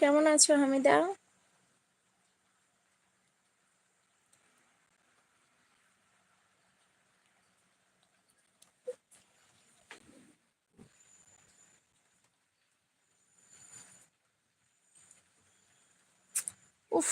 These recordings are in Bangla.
কেমন আছো হামিদা? উফ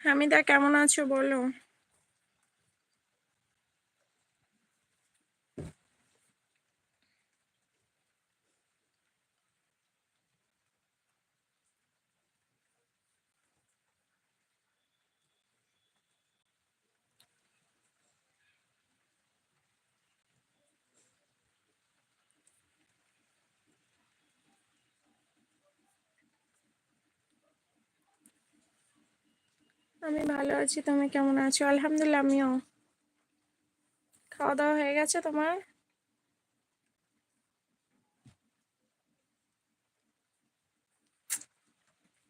হামিদা কেমন আছো বলো? আমি ভালো আছি তুমি কেমন আছো? আলহামদুলিল্লাহ আমিও। খাওয়া দাওয়া হয়ে গেছে তোমার?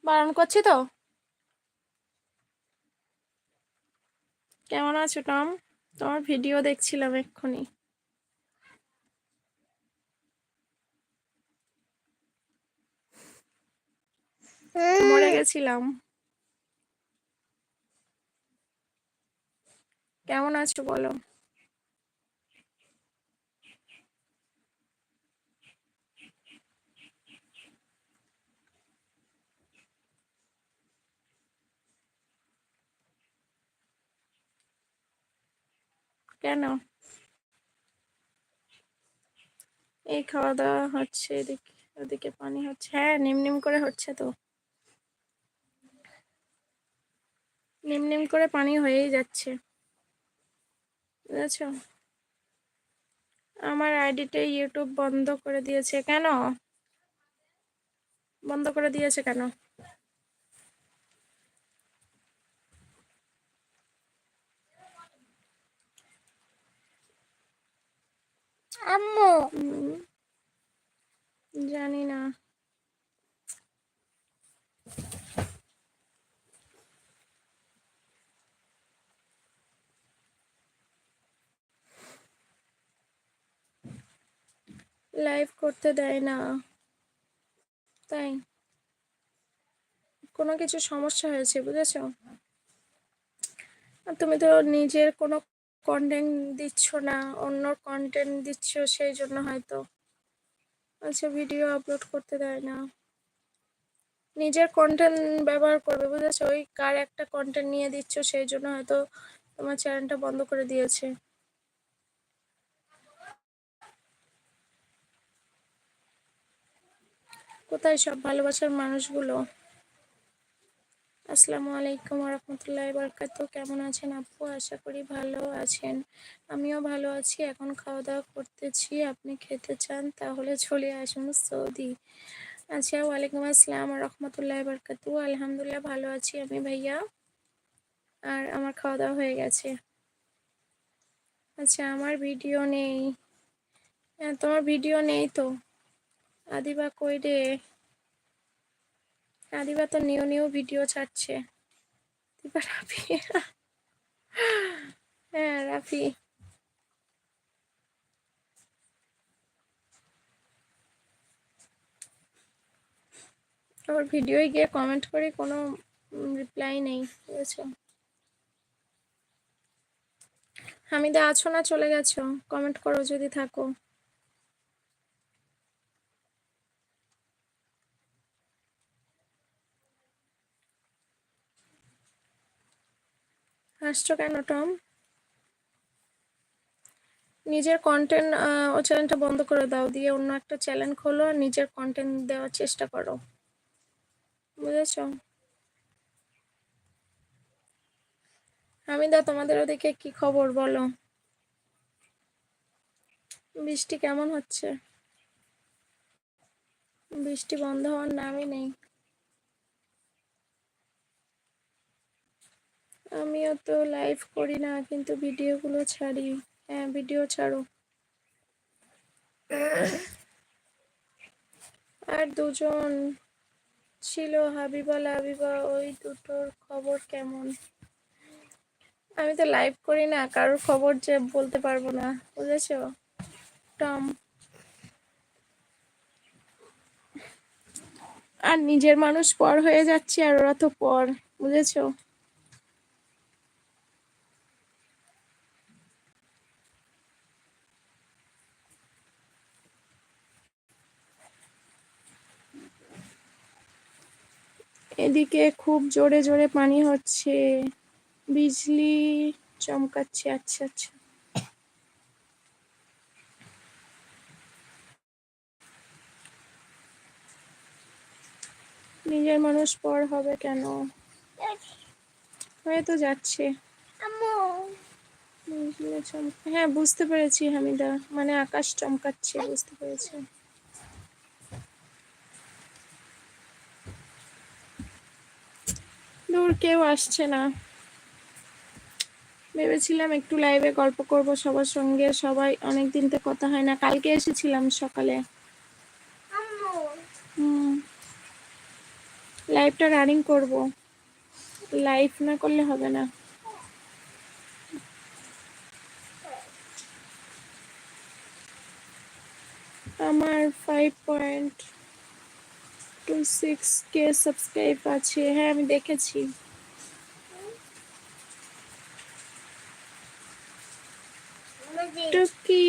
বারণ করছি তো? কেমন আছো টম? তোমার ভিডিও দেখছিলাম এক্ষুনি। মরে গেছিলাম। কেমন আছো বলো? কেন? এই খাওয়া দাওয়া হচ্ছে এদিকে, ওদিকে পানি হচ্ছে। হ্যাঁ নিম নিম করে হচ্ছে তো। নিম নিম করে পানি হয়েই যাচ্ছে। বুঝেছ? আমার আইডিতে ইউটিউব বন্ধ করে দিয়েছে। কেন? বন্ধ করে দিয়েছে কেন? আম্মু! জানি না। লাইভ করতে দেয় না। তাই। কোনো কিছু সমস্যা হয়েছে, বুঝেছ? তুমি তো নিজের কোনো কন্টেন্ট দিচ্ছ না, অন্য কন্টেন্ট দিচ্ছ, সেই জন্য হয়তো আচ্ছা ভিডিও আপলোড করতে দেয় না। নিজের কন্টেন্ট ব্যবহার করবে, বুঝেছ? ওই কার একটা কন্টেন্ট নিয়ে দিচ্ছ, সেই জন্য হয়তো তোমার চ্যানেলটা বন্ধ করে দিয়েছে। কোথায় সব ভালোবাসার মানুষগুলো? আসসালামু আলাইকুম রহমতুল্লাহ বারকাতু কেমন আছেন আপু? আশা করি ভালো আছেন। আমিও ভালো আছি। এখন খাওয়া দাওয়া করতেছি। আপনি খেতে চান? তাহলে চলে আসুন সৌদি। আচ্ছা ওয়ালাইকুম আসসালাম রহমতুল্লাহ বারকাতু আলহামদুলিল্লাহ ভালো আছি। আমি ভাইয়া। আর আমার খাওয়া দাওয়া হয়ে গেছে। আচ্ছা আমার ভিডিও নেই। হ্যাঁ তোমার ভিডিও নেই তো? আদিবা কই রে? আদিবা তো নিউ নিউ ভিডিও ছাড়ছে। রাফি। হ্যাঁ রাফি। ওর ভিডিওয় গিয়ে কমেন্ট করে কোনো রিপ্লাই নেই, বুঝেছ? হামিদা আছো না চলে গেছো? কমেন্ট করো যদি থাকো। হাসছো কেন, টম? নিজের কন্টেন্ট ও চ্যানেলটা বন্ধ করে দাও, দিয়ে অন্য একটা চ্যানেল খোলো, আর নিজের কন্টেন্ট দেওয়ার চেষ্টা করো। বুঝেছ? হামিদা, তোমাদের ওদিকে কি খবর, বলো? বৃষ্টি কেমন হচ্ছে? বৃষ্টি বন্ধ হওয়ার নামই নেই। আমিও তো লাইভ করি না, কিন্তু ভিডিওগুলো ছাড়ি। হ্যাঁ ভিডিও ছাড়ো। আর দুজন ছিল, হাবিবা, লাবিবা, ওই দুটোর খবর কেমন? আমি তো লাইভ করি না, কারোর খবর যে বলতে পারব না, বুঝেছ? টম। আর নিজের মানুষ পর হয়ে যাচ্ছে, আর ওরা তো পর, বুঝেছ? এদিকে খুব জোরে জোরে পানি হচ্ছে। বিজলি চমকাচ্ছে আচ্ছা আচ্ছা। নিজের মানুষ পর হবে কেন? হয়ে তো যাচ্ছে। হ্যাঁ বুঝতে পেরেছি হামিদা। মানে আকাশ চমকাচ্ছে বুঝতে পেরেছি। দূর কেউ আসছে না। ভেবেছিলাম একটু লাইভে গল্প করব সবার সঙ্গে। সবাই অনেক দিন তো কথা হয় না। কালকে এসেছিলাম সকালে। লাইভটা রানিং করব। লাইভ না করলে হবে না। আমার ফাইভ পয়েন্ট টু সিক্স কে সাবস্ক্রাইব আছে। হ্যাঁ আমি দেখেছি। টুকি।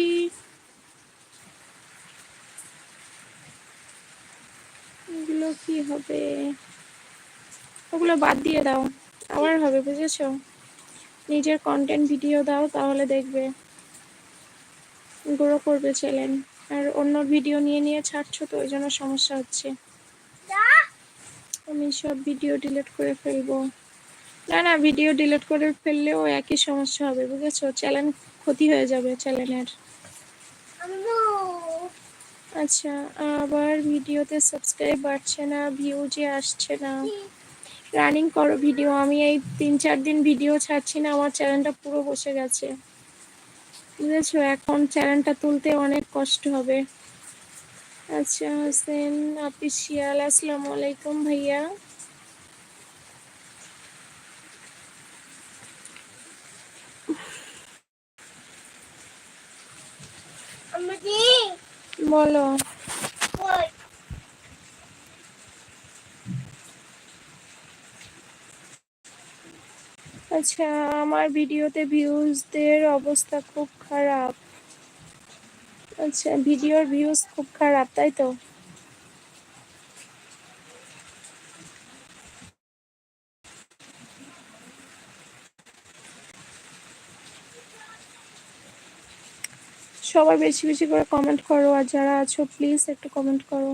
এগুলো কি হবে? ওগুলো বাদ দিয়ে দাও। আবার হবে, বুঝেছ? নিজের কন্টেন্ট ভিডিও দাও, তাহলে দেখবে। গ্রো করবে চ্যানেল আর অন্য ভিডিও নিয়ে নিয়ে ছাড়ছো তো, ওই জন্য সমস্যা হচ্ছে। আমি সব ভিডিও ডিলিট করে ফেলব। না না ভিডিও ডিলিট করে ফেললেও একই সমস্যা হবে বুঝেছ? চ্যানেল ক্ষতি হয়ে যাবে চ্যানেলের আচ্ছা আবার ভিডিওতে সাবস্ক্রাইব বাড়ছে না ভিউ যে আসছে না। রানিং করো ভিডিও আমি এই তিন চার দিন ভিডিও ছাড়ছি না আমার চ্যানেলটা পুরো বসে গেছে। বুঝেছ? এখন চ্যানেলটা তুলতে অনেক কষ্ট হবে। আচ্ছা হোসেন অফিসিয়াল আসসালামু আলাইকুম ভাইয়া। বলো। আচ্ছা আমার ভিডিওতে ভিউজদের অবস্থা খুব খারাপ। আচ্ছা ভিডিওর ভিউজ খুব খারাপ, তাই তো? সবাই বেশি বেশি করে কমেন্ট করো, আর যারা আছো প্লিজ একটু কমেন্ট করো।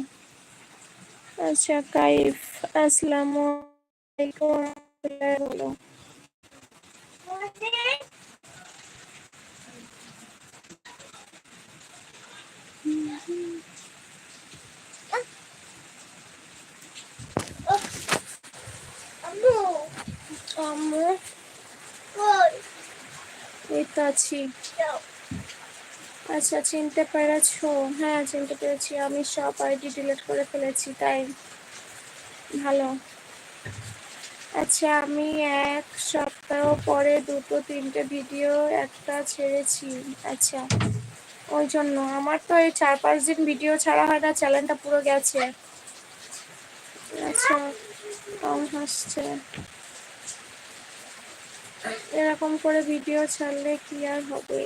আচ্ছা কাইফ, আসসালামু আলাইকুম। বলো আমাদের আম্মু আম্মু কই এই তো আছি আচ্ছা চিনতে পেরেছ? হ্যাঁ চিনতে পেরেছি। আমি সব আইডি ডিলিট করে ফেলেছি, তাই। ভালো। আচ্ছা আমি এক সপ্তাহ পরে দুটো, তিনটে ভিডিও একটা ছেড়েছি। আচ্ছা। ওই জন্য। আমার তো এই চার পাঁচ দিন ভিডিও ছাড়া হয় না চ্যানেলটা পুরো গেছে। আচ্ছা এরকম করে ভিডিও ছাড়লে কি আর হবে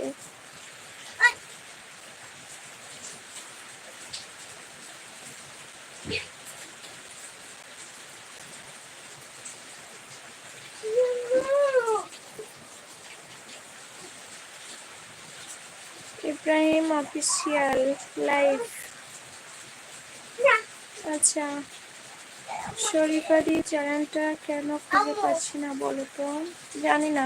আম্মু ইব্রাহিম অফিসিয়াল লাইভ আচ্ছা শরীফাদি চ্যানেলটা কেন খুঁজে পাচ্ছি না বলো তো? জানি না।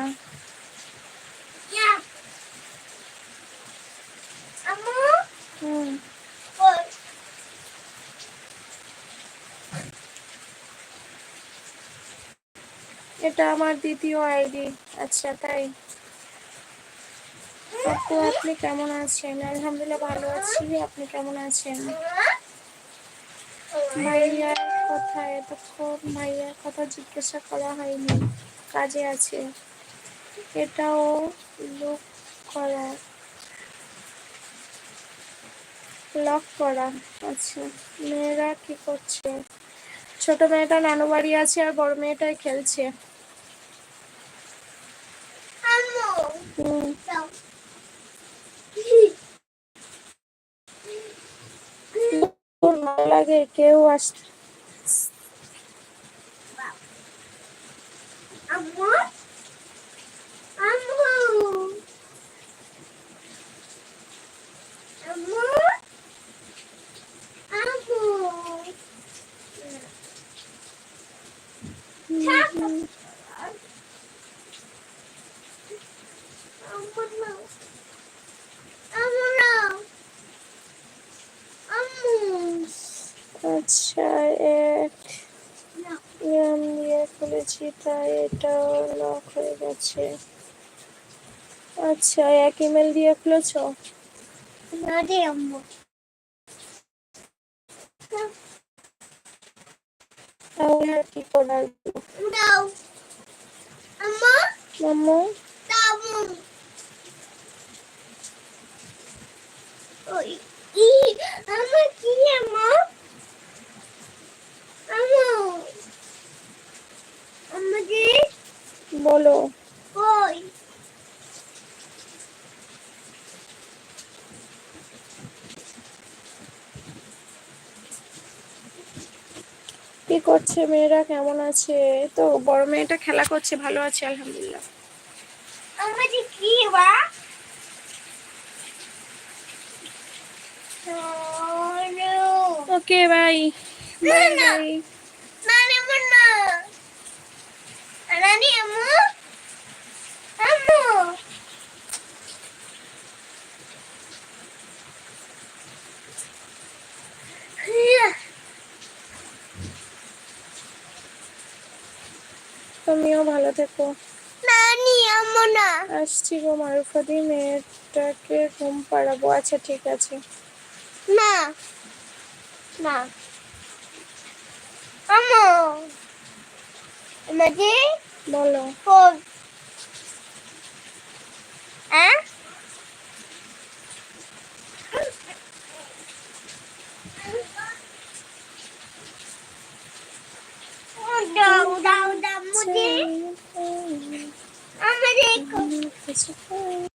এটা আমার দ্বিতীয় আইডি। আচ্ছা তাই। আপু আপনি কেমন আছেন? আলহামদুলিল্লাহ ভালো আছি। আপনি কেমন আছেন? ভাইয়ার কথা এতক্ষণ ভাইয়ার কথা জিজ্ঞাসা করা হয়নি। কাজে আছে। এটাও লুক করা। লক করা। আচ্ছা মেয়েরা কি করছে? ছোট মেয়েটা নানু বাড়ি আছে আর বড় মেয়েটাই খেলছে। হুম দাও তোর ভালো লাগে কেউ আস আম্মু আম্মু আম্মু আম্মু আম্মু নাও আম্মু নাও আম্মু আচ্ছা এক নাও নিয়ম খুলেছি তাই এটাও লক হয়ে গেছে। আচ্ছা এক ইমেল দিয়ে খুলেছো? না রে আম্মু। তাহলে আর কি করার? দাও। আম্মু? দাও। ওই ই আমার কি আম্মু? আম্মু। আম্মু জি বলো। ওই কি করছে মেয়েরা? কেমন আছে? তো বড় মেয়েটা খেলা করছে ভালো আছে আলহামদুলিল্লাহ। আম্মু জি কি বা? Okay bye. Bye bye. থেকো? আসছি গো মারুফাদি মেয়েটাকে ঘুম পাড়াবো। আচ্ছা ঠিক আছে। না। না। আমো বলো। phone. It's okay.